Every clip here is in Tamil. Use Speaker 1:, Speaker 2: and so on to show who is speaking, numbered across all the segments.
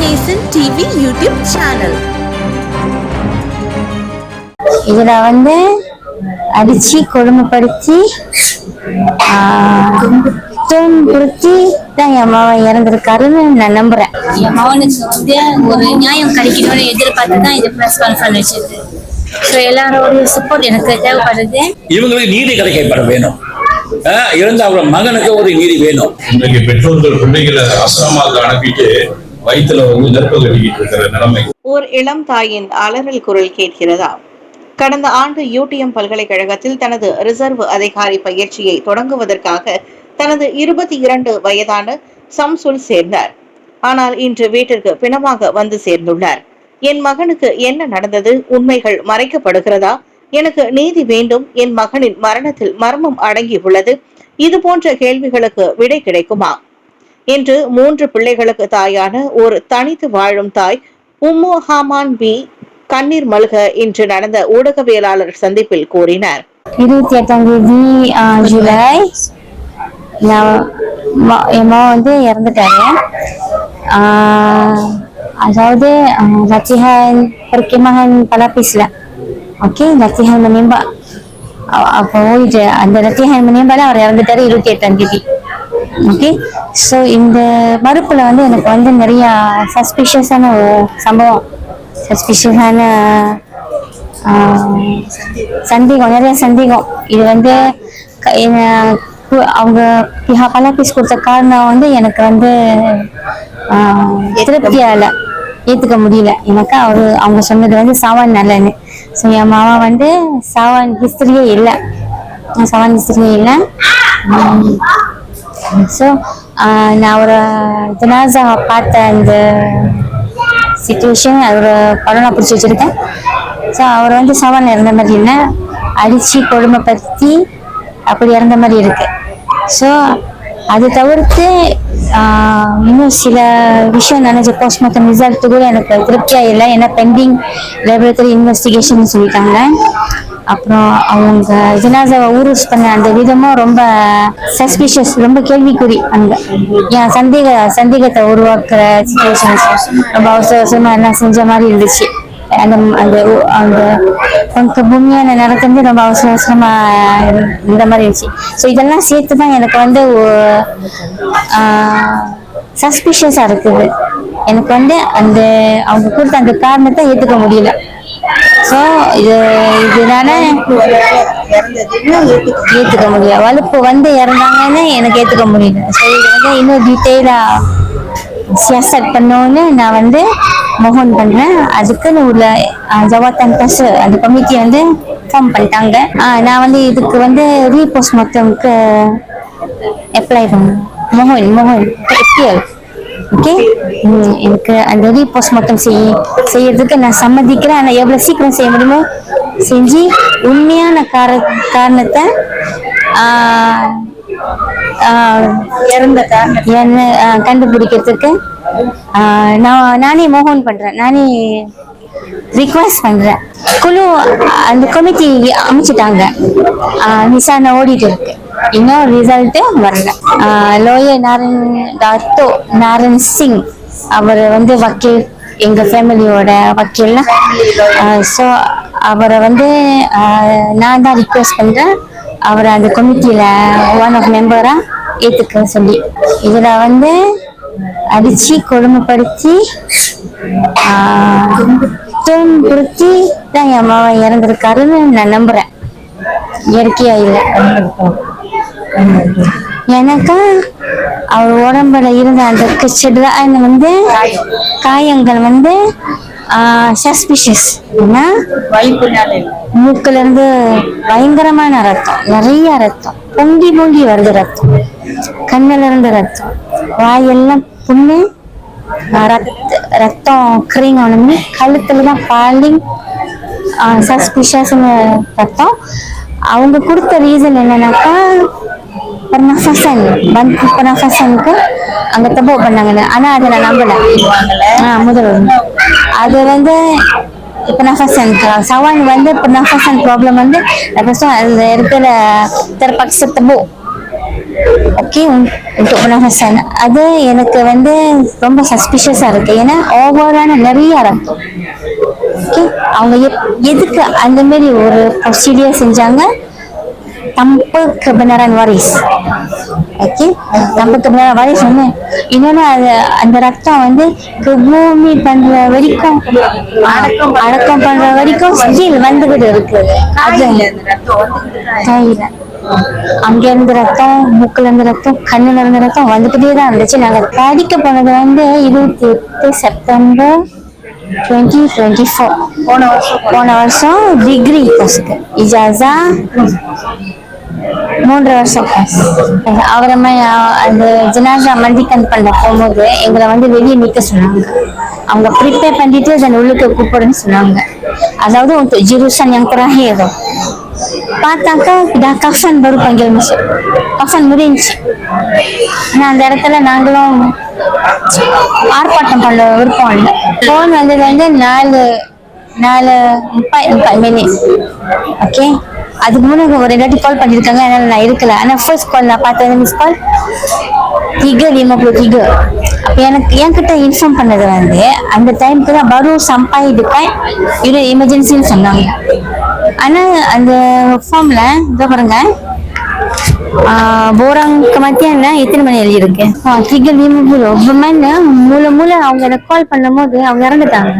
Speaker 1: நேசன் டிவி யூடியூப் சேனல்.
Speaker 2: இதுல வந்து அடிச்சு கொடுமைப்படுத்தி துன்புறுத்தி தான் என் மகன் இறந்திருக்காருன்னு நான் நம்புறேன்.
Speaker 3: என் மகனுக்கு வந்து ஒரு நியாயம் கிடைக்கணும்னு எதிர்பார்த்து தான் இது ப்ரெஸ் கான்ஃபரன்ஸ் வச்சது ஸோ எல்லாரோடைய சப்போர்ட் எனக்கு தேவைப்படுது.
Speaker 4: இவங்களுக்கு நீதி கிடைக்கப்பட வேணும். ஆஹ் இறந்த அவரோட மகனுக்கு ஒரு நீதி வேணும்.
Speaker 5: இன்றைக்கு பெற்றோர்கள் பிள்ளைகளை ஆசிரமாவுக்கு அனுப்பிட்டு வயிற்றுல வந்து நெருப்பு கட்டிக்கிட்டு இருக்கிற நிலைமை.
Speaker 6: ஓர் இளம் தாயின் அலறல் குரல் கேட்கிறதா? கடந்த ஆண்டு யூடிஎம் பல்கலைக்கழகத்தில் தனது ரிசர்வ் அதிகாரி பயிற்சியை தொடங்குவதற்காக தனது இருபத்தி இரண்டு வயதான சம்சுல் சேர்ந்தார். ஆனால் இன்று வீட்டிற்கு பிணமாக வந்து சேர்ந்துள்ளார். என் மகனுக்கு என்ன நடந்தது? உண்மைகள் மறைக்கப்படுகிறதா? எனக்கு நீதி வேண்டும். என் மகனின் மரணத்தில் மர்மம் அடங்கி உள்ளது இது போன்ற கேள்விகளுக்கு விடை கிடைக்குமா? என்று மூன்று பிள்ளைகளுக்கு தாயான ஒரு தனித்து வாழும் தாய் உம்மு ஹாமான் பி. கண்ணீர் மல்க இன்று நடந்த ஊடகவியலாளர் சந்திப்பில் கூறினார்.
Speaker 2: இருபத்தி எட்டாம் தேதி ஜூலை. என் மகன் வந்து இறந்துட்டாரு. அதாவது ஆஹ், latihan perkemahan ஓகே latihan மணியம்பா அப்போ இது அந்த latihan மணியம்பால அவர் இறந்துட்டாரு இருபத்தி எட்டாம் தேதி. ஓகே ஸோ இந்த மறுப்பில் வந்து எனக்கு வந்து நிறையா சஸ்பிஷியஸான ஒரு சம்பவம். சஸ்பிஷியஸான சந்தேகம் நிறைய சந்தேகம். இது வந்து க- என்ன- அவங்க பிஹா பலாபீஸ் கொடுத்த காரணம் வந்து எனக்கு வந்து திருப்தியால ஏற்றுக்க இல்லை முடியல. எனக்கு அவரு அவங்க சொன்னது வந்து சாவான் நல்லன்னு. ஸோ என் மாமா வந்து சாவான் ஹிஸ்டரியே இல்லை. சாவான் ஹிஸ்டரியே இல்லை. ஸோ uh, நான் ஒரு ஜனாசா பார்த்த அந்த சுச்சுவேஷன் அவர் படம் நான் பிடிச்சி வச்சுருக்கேன். ஸோ அவர் வந்து சவால் இறந்த மாதிரி இல்லை. அடித்து கொடுமைப்படுத்தி அப்படி இறந்த மாதிரி இருக்குது ஸோ அது தவிர்த்து uh, இன்னும் சில விஷயம் நினைச்ச போஸ்ட்மார்ட்டம் ரிசல்ட் கூட எனக்கு திருப்தியாக இல்லை. ஏன்னா பெண்டிங் லைப்ரரி இன்வெஸ்டிகேஷன் சொல்லிட்டாங்க. அப்புறம் அவங்க ஜனாசாவை ஊரூஸ் பண்ண அந்த விதமும் ரொம்ப சஸ்பிஷியஸ் ரொம்ப கேள்விக்குறி அந்த என் சந்தேக சந்தேகத்தை உருவாக்குற சுச்சுவேஷன்ஸ் ரொம்ப அவசர அவசரமா எல்லாம் செஞ்ச மாதிரி இருந்துச்சு. அந்த அந்த அந்த கொஞ்சம் பூமியான நடக்கிறது ரொம்ப அவசர அவசரமா இந்த மாதிரி இருந்துச்சு. ஸோ இதெல்லாம் சேர்த்து தான் எனக்கு வந்து சஸ்பிஷியஸாக இருக்குது. எனக்கு வந்து அந்த அவங்க கொடுத்த அந்த காரணத்தை ஏற்றுக்க முடியல. ஸோ இது இதனால ஏற்றுக்க முடியல. வலுப்பு வந்து இறந்தாங்கன்னு எனக்கு ஏற்றுக்க முடியல. ஸோ இது வந்து இன்னும் டீட்டெயிலாக சியாசத் பண்ணோன்னு நான் வந்து மோகன் பண்ணுறேன் அதுக்குன்னு உள்ள ஜவாத்தன் பஸ் அந்த கமிட்டி வந்து ஃபார்ம் பண்ணிட்டாங்க. நான் வந்து இதுக்கு வந்து ரீபோஸ்ட் மொத்தம்க்கு அப்ளை பண்ணேன் மோகன் மோகன் எப்பியல் ஓகே எனக்கு அந்த ரீபோஸ்ட் மட்டும் செய் செய்யறதுக்கு நான் சம்மதிக்கிறேன் ஆனால் எவ்வளோ சீக்கிரம் செய்ய முடியுமோ செஞ்சு உண்மையான கார காரணத்தை இறந்த என்ன கண்டுபிடிக்கிறதுக்கு நான் நானே மோகன் பண்றேன் நானே ரிக்வெஸ்ட் பண்றேன் குழு அந்த கமிட்டி அமைச்சிட்டாங்க விசாரணை ஓடிட்டு இருக்கு இன்னும் ரிசல்ட்டு வரல லோயர் நாரன் தாத்தோ நாரன் சிங் அவர் வந்து வக்கீல் எங்கள் ஃபேமிலியோட வக்கீல் ஸோ அவரை வந்து நான் தான் ரிக்வெஸ்ட் பண்ணுறேன் அவரை அந்த கமிட்டியில் ஒன் ஆஃப் மெம்பராக ஏற்றுக்க சொல்லி இதில் வந்து அடித்து கொடுமைப்படுத்தி துன்புறுத்தி தான் என் மாவன் இறந்துருக்காருன்னு நான் நம்புகிறேன் இயற்கையாக இல்லை எனக்கு அவர் உடம்புல இருந்த அந்த செடுதான் வந்து காயங்கள் வந்து சஸ்பிஷியஸ் ஏன்னா மூக்குல இருந்து பயங்கரமான ரத்தம் நிறைய ரத்தம் பொங்கி பொங்கி வருது ரத்தம் கண்ணுல இருந்து ரத்தம் வாயெல்லாம் புண்ணு ரத்த ரத்தம் கிரீங் ஆனது கழுத்துல தான் பாலிங் சஸ்பிஷியஸ்னு ரத்தம். அவங்க கொடுத்த ரீசன் என்னன்னாக்கா pernafasan. Bantu pernafasanக்கு அங்க தப்பு பண்ணாங்கன்னு ஆனா அதை நான் நம்பல ஆஹ் முதல் அது வந்து pernafasan. சவான் வந்து eh, pernafasan ப்ராப்ளம் வந்து lepas இருக்கிற terpaksa ஓகே untuk pernafasan. அது எனக்கு வந்து ரொம்ப சஸ்பிஷியஸாக ah இருக்கு. ஏன்னா ஓவரான நிறைய ரத்தம் ஓகே அவங்க எப்- எதுக்கு அந்த மாதிரி ஒரு ப்ரொசீடியர் செஞ்சாங்க? Tanpa kebenaran waris. Okay tanpa kebenaran waris வந்து இன்னொன்று அது அந்த ரத்தம் வந்து பூமி பண்ற வரைக்கும் அடக்கம் பண்ற வரைக்கும் ஸ்டில் வந்துகிட்டு இருக்கு. அது தாயில அங்க இருந்து ரத்தம் மூக்குல இருந்து ரத்தம் கண்ணுல இருந்து ரத்தம் வந்துகிட்டே தான் இருந்துச்சு. நாங்க படிக்க போனது வந்து இருபத்தி எட்டு செப்டம்பர் டுவெண்ட்டி டுவெண்ட்டி ஃபோர் போன வருஷம் போன வருஷம் டிகிரி கோர்ஸுக்கு இஜாசா மூன்று வருஷம். அவரமே அந்த ஜனாசா மண்டிக்கன் பண்ண போகும்போது எங்களை வந்து வெளியே நிற்க சொன்னாங்க. அவங்க ப்ரிப்பேர் பண்ணிட்டு அதன் உள்ளுக்கு கூப்பிடுன்னு சொன்னாங்க. அதாவது ஜிருசன் என் yang ஏதோ. பார்த்தாக்கா இதா kafan வரும் panggil masuk kafan முடிஞ்சுச்சு அந்த இடத்துல நாங்களும் ஆர்ப்பாட்டம் பண்ண விருப்பம் இல்லை. ஃபோன் வந்தது வந்து நாலு நாலு முப்பாய் முப்பது மினிட் ஓகே அதுக்கு முன்னாடி ஒரு ரெண்டு கால் பண்ணியிருக்காங்க அதனால நான் இருக்கல. ஆனால் ஃபர்ஸ்ட் கால் நான் பார்த்தது மிஸ் கால் திகர் lima திகர் அப்போ அப்ப எனக்கு என்கிட்ட இன்ஃபார்ம் பண்ணது வந்து அந்த டைம்க்கு தான் பரூர் சம்பாதிப்பேன். இது எமர்ஜென்சின்னு சொன்னாங்க. ஆனா அந்த ஃபார்ம்ல இதோ பாருங்க. போராங்க மத்தியான எத்தனை மணி எழுதியிருக்கு திகர் lima ஒவ்வொரு mana mula-mula அவங்க எனக்கு கால் பண்ணும்போது அவங்க இறந்துட்டாங்க.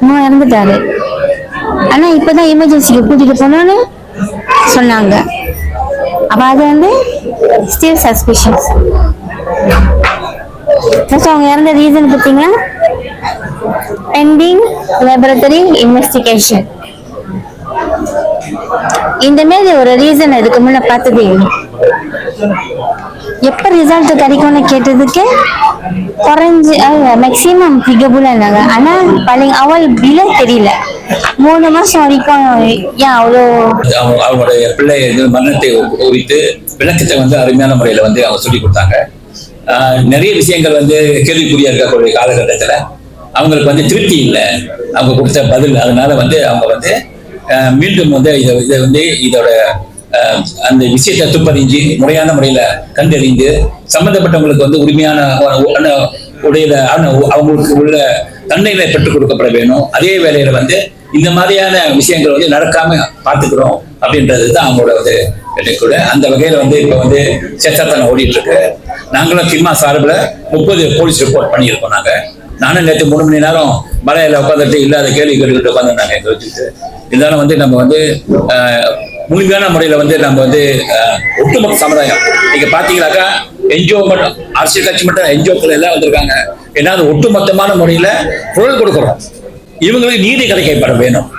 Speaker 2: இன்னும் இறந்துட்டாரு. ஆனால் இப்போ தான் எமர்ஜென்சிக்கு கூட்டிகிட்டு போனோன்னு சொன்னாங்க. அப்போ அது வந்து ஸ்டில் சஸ்பிஷியஸ் அவங்க இறந்த ரீசன் பார்த்தீங்கன்னா பெண்டிங் லேபரட்டரி இன்வெஸ்டிகேஷன் இந்த மாதிரி ஒரு ரீசன் இதுக்கு முன்ன பார்த்ததே இல்லை. எப்போ ரிசல்ட் கிடைக்கும்னு கேட்டதுக்கு குறைஞ்சி மேக்சிமம் tiga இருந்தாங்க. ஆனால் பழைய அவள் awal தெரியல. மூணு மாசம் வரைக்கும் ஏன் அவ்வளோ
Speaker 4: அவங்க அவங்களுடைய பிள்ளை மரணத்தை குறித்து விளக்கத்தை வந்து அருமையான முறையில் வந்து அவங்க சொல்லி கொடுத்தாங்க. ஆஹ் நிறைய விஷயங்கள் வந்து கேள்விக்குறியா இருக்கக்கூடிய காலகட்டத்தில் அவங்களுக்கு வந்து திருப்தி இல்லை. அவங்க கொடுத்த பதில் அதனால வந்து அவங்க வந்து ஆஹ் மீண்டும் வந்து இதை இதை வந்து இதோட ஆஹ் அந்த விஷயத்தை துப்பறிஞ்சு முறையான முறையில கண்டறிந்து சம்பந்தப்பட்டவங்களுக்கு வந்து உரிமையான உடையில உடைய ஆன- அவங்களுக்கு உள்ள தன்மைகளை பெற்றுக் கொடுக்கப்பட வேணும். அதே வேளையில வந்து இந்த மாதிரியான விஷயங்கள் வந்து நடக்காம பார்த்துக்கிறோம் அப்படின்றது தான் அவங்களோட வந்து கூட அந்த வகையில் வந்து இப்போ வந்து சேத்தாத்தனை ஓடிட்டு இருக்கு நாங்களும் கிம்மா சார்பில் முப்பது போலீஸ் ரிப்போர்ட் பண்ணியிருக்கோம் நாங்கள் நானும் நேற்று மூணு மணி நேரம் மலையில உட்காந்துட்டு இல்லாத கேள்வி கேட்டுக்கிட்டு உட்காந்துருந்தாங்க எங்கள் வச்சுட்டு இருந்தாலும் வந்து நம்ம வந்து முழுமையான முறையில் வந்து நம்ம வந்து ஒட்டுமொத்த சமுதாயம். நீங்கள் பார்த்தீங்களாக்கா என்ஜிஓ மட்டும் அரசியல் கட்சி மட்டும் என்ஜிஓக்கள் எல்லாம் வந்திருக்காங்க. ஏன்னா அது ஒட்டுமொத்தமான முறையில் குரல் கொடுக்குறோம். இவங்களுக்கு நீதி கிடைக்கப்பட வேணும்.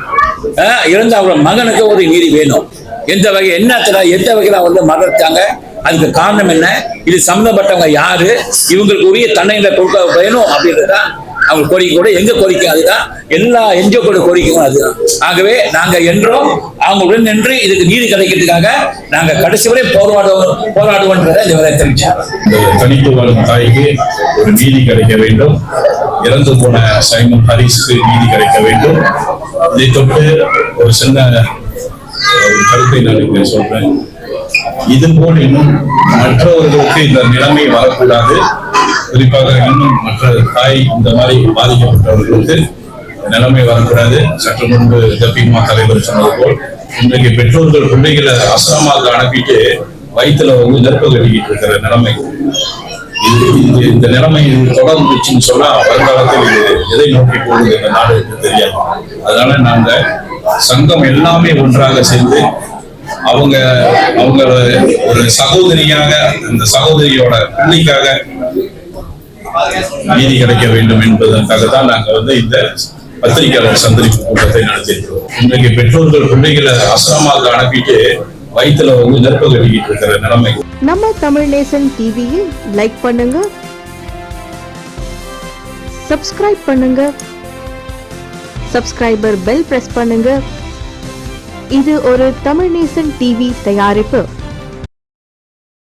Speaker 4: ஆஹ், இறந்த அவங்க மகனுக்கு ஒரு நீதி வேணும். எந்த வகை என்னத்துல எந்த வகையில வந்து மறந்துட்டாங்க அதுக்கு காரணம் என்ன? இது சம்மந்தப்பட்டவங்க யாரு? இவங்களுக்கு உரிய தண்டனை கொடுக்க வேணும் அப்படின்றதுதான் அவங்க கோரிக்கை. கூட எங்க கோரிக்கை அதுதான்? எல்லா என்ஜிஓக்களோட கோரிக்கையும் அதுதான். ஆகவே நாங்க என்றும். அவங்களுடன் நின்று இதுக்கு நீதி கிடைக்கிறதுக்காக நாங்க கடைசி வரை போராடுவோம் போராடுவோன்றதை இந்த வரை
Speaker 5: தெரிவிச்சார். தனித்து வாழும் தாய்க்கு ஒரு நீதி கிடைக்க வேண்டும். இறந்து போன சைமன் ஹரிஸ்க்கு நீதி கிடைக்க வேண்டும். இதை தொட்டு ஒரு சின்ன கருத்தை நான் இங்கே சொல்றேன். இது போல் இன்னும் மற்றவர்களுக்கு இந்த நிலைமை வரக்கூடாது. குறிப்பாக இன்னும் மற்ற தாய் இந்த மாதிரி பாதிக்கப்பட்டவர்களுக்கு நிலைமை வரக்கூடாது. சற்று முன்பு தப்பிமா தலைவர் சொன்னது போல் இன்றைக்கு பெற்றோர்கள் பிள்ளைகளை அசிரமாக அனுப்பிட்டு வயிற்றுல வந்து நெருப்பு கட்டிக்கிட்டு இருக்கிற நிலைமை. இது இந்த நிலைமை தொடர்ந்துச்சுன்னு சொன்னா வருங்காலத்தில் இது எதை நோக்கி போகுது இந்த நாடு என்று தெரியாது. அதனால நாங்க சங்கம் எல்லாமே ஒன்றாக சேர்ந்து அவங்க அவங்க ஒரு சகோதரியாக அந்த சகோதரியோட பிள்ளைக்காக நீதி கிடைக்க வேண்டும் என்பதற்காக தான் நாங்க வந்து இந்த பத்திரிகையாளர் சந்திப்பு கூட்டத்தை நடத்தியிருக்கிறோம். இன்றைக்கு பெற்றோர்கள் பிள்ளைகளை அசிரமாக அனுப்பிட்டு வயிற்றுல வந்து நெருப்பு கட்டிக்கிட்டு இருக்கிற நிலைமை.
Speaker 1: நம்ம தமிழ் நேசன் டிவியை லைக் பண்ணுங்க. சப்ஸ்கிரைப் பண்ணுங்க. சப்ஸ்கிரைபர் பெல் பிரஸ் பண்ணுங்க. இது ஒரு தமிழ் நேசன் டிவி தயாரிப்பு.